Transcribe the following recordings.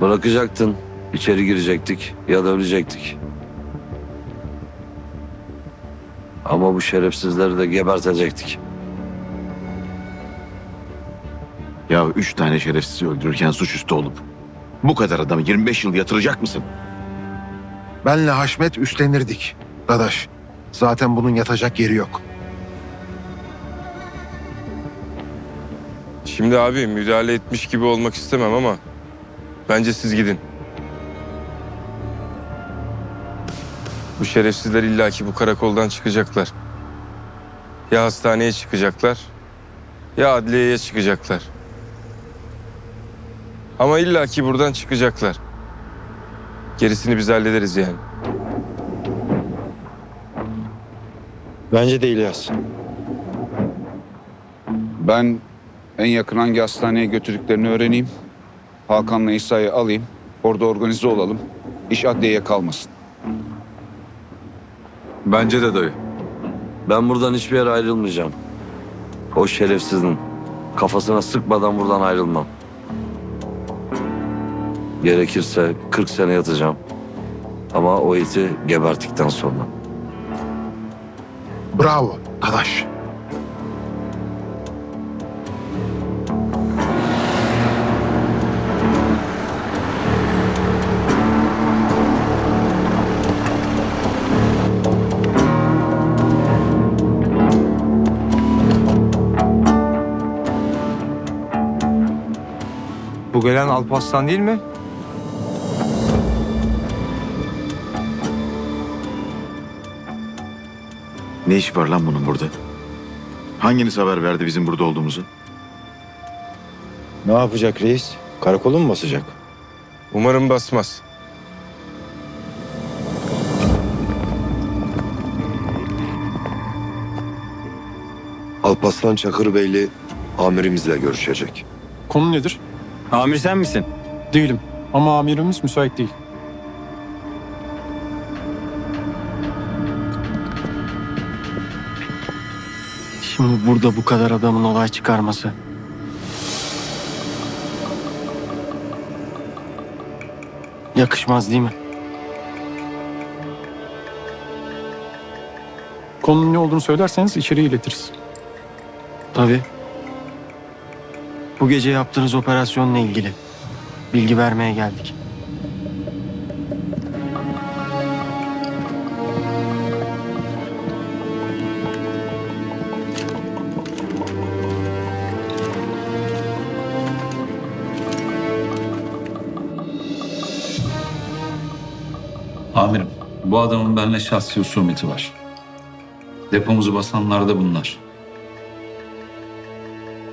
Bırakacaktın. içeri girecektik ya da ölecektik. Ama bu şerefsizleri de gebertecektik. Ya üç tane şerefsizi öldürürken suçüstü olup bu kadar adamı 25 yıl yatıracak mısın? Benle Haşmet üstlenirdik. Dadaş. Zaten bunun yatacak yeri yok. Şimdi abi müdahale etmiş gibi olmak istemem ama bence siz gidin. Bu şerefsizler illaki bu karakoldan çıkacaklar. Ya hastaneye çıkacaklar ya adliyeye çıkacaklar. Ama illaki buradan çıkacaklar. Gerisini biz hallederiz yani. Bence de İlyas. Ben en yakın hangi hastaneye götürdüklerini öğreneyim. Hakan'la İsa'yı alayım. Orada organize olalım. İş adliyeye kalmasın. Bence de dayı. Ben buradan hiçbir yere ayrılmayacağım. O şerefsizin kafasına sıkmadan buradan ayrılmam. Gerekirse 40 sene yatacağım. Ama o iti gebertikten sonra. Bravo Dadaş. Bu gelen Alparslan değil mi? Ne iş var lan bunun burada? Hanginiz haber verdi bizim burada olduğumuzu? Ne yapacak reis? Karakolu mu basacak? Umarım basmaz. Alpaslan Çakır Beyli amirimizle görüşecek. Konu nedir? Amir sen misin? Değilim. Ama amirimiz müsait değil. Şimdi burada bu kadar adamın olay çıkarması. Yakışmaz değil mi? Konunun ne olduğunu söylerseniz içeriye iletiriz. Tabii. Bu gece yaptığınız operasyonla ilgili bilgi vermeye geldik. Amirim, bu adamın benimle şahsi husumeti var. Depomuzu basanlar da bunlar.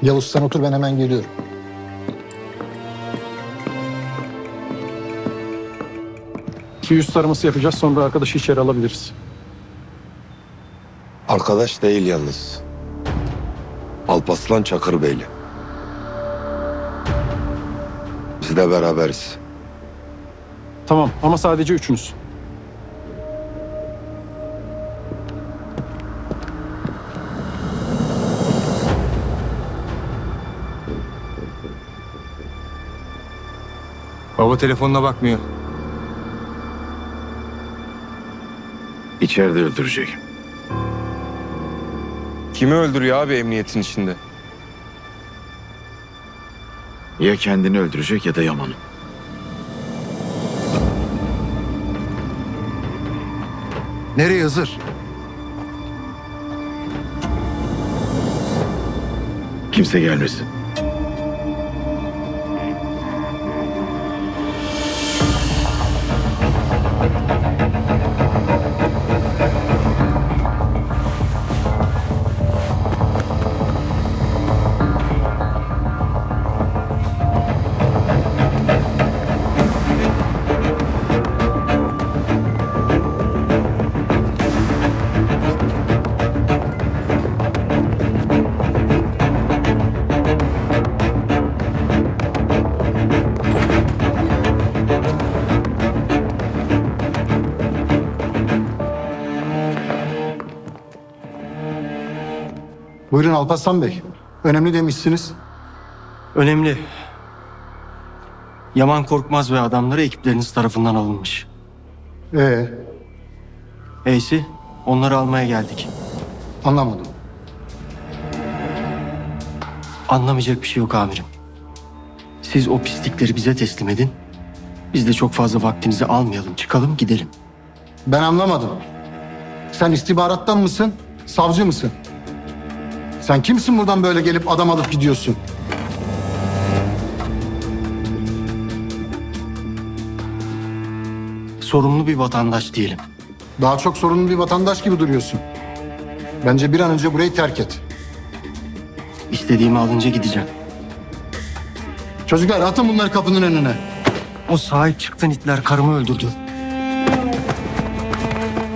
Yavuz sen otur ben hemen geliyorum. İki yüz taraması yapacağız sonra arkadaşı içeri alabiliriz. Arkadaş değil yalnız. Alpaslan Çakır Beyli. Biz de beraberiz. Tamam ama sadece üçünüz. Baba telefonuna bakmıyor. İçeride öldürecek. Kimi öldürüyor abi emniyetin içinde? Ya kendini öldürecek ya da Yaman'ı. Nereye Hızır? Kimse gelmesin. Buyurun Alparslan Bey. Önemli demişsiniz. Önemli. Yaman Korkmaz ve adamları ekipleriniz tarafından alınmış. Ee, Eysi, onları almaya geldik. anlamadım. Anlamayacak bir şey yok amirim. Siz o pislikleri bize teslim edin. Biz de çok fazla vaktinizi almayalım. Çıkalım gidelim. Ben anlamadım. Sen istihbarattan mısın, savcı mısın? Sen kimsin buradan böyle gelip adam alıp gidiyorsun? Sorumlu bir vatandaş diyelim. Daha çok sorunlu bir vatandaş gibi duruyorsun. Bence bir an önce burayı terk et. İstediğimi alınca gideceğim. Çocuklar atın bunları kapının önüne. O sahip çıktın itler karımı öldürdü.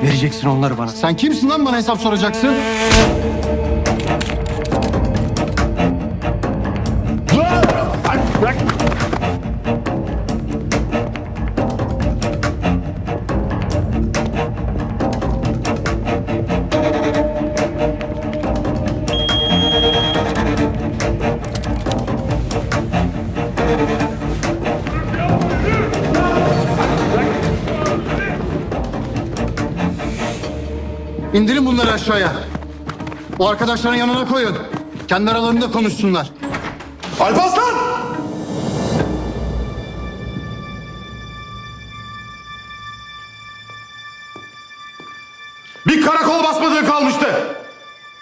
Vereceksin onları bana. Sen kimsin lan bana hesap soracaksın? İndirin bunları aşağıya. O arkadaşların yanına koyun. Kendi aralarında konuşsunlar. Alparslan! Bir karakol basmadığın kalmıştı.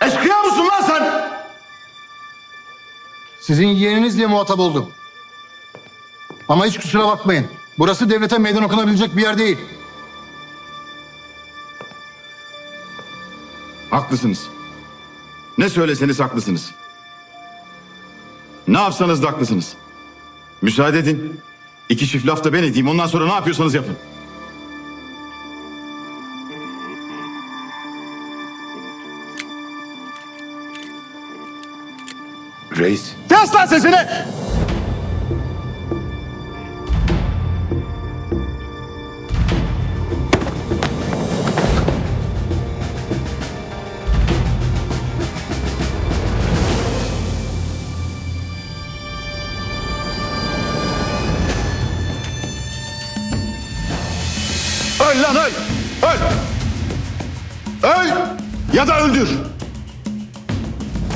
Eşkıya mısın lan sen? Sizin yeğeniniz diye muhatap oldum. Ama hiç kusura bakmayın. Burası devlete meydan okunabilecek bir yer değil. Haklısınız. Ne söyleseniz haklısınız. Ne yapsanız da haklısınız. Müsaade edin. İki çift laf da ben edeyim. Ondan sonra ne yapıyorsanız yapın. Reis, Kes lan sesini! Öl lan öl! Öl! Öl! Ya da öldür!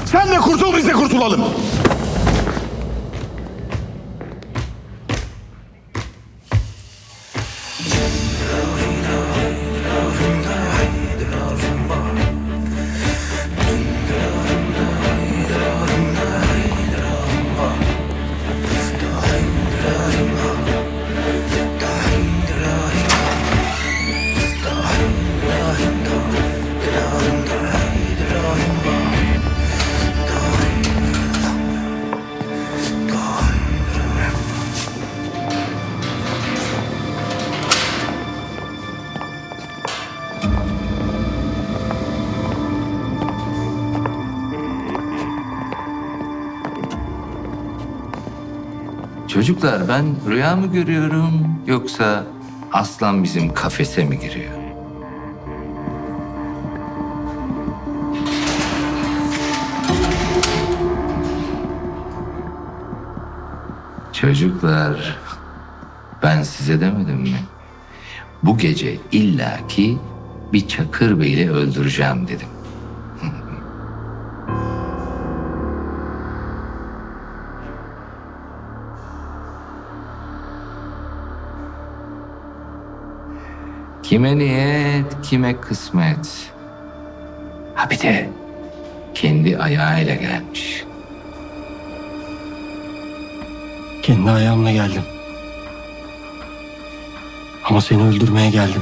Sen de kurtul biz de kurtulalım. Çocuklar ben rüya mı görüyorum yoksa aslan bizim kafese mi giriyor? Çocuklar ben size demedim mi? Bu gece illaki bir Çakır Bey'i öldüreceğim dedim. Kime niyet, kime kısmet. Ha bir de kendi ayağıyla gelmiş. Kendi ayağımla geldim. Ama seni öldürmeye geldim.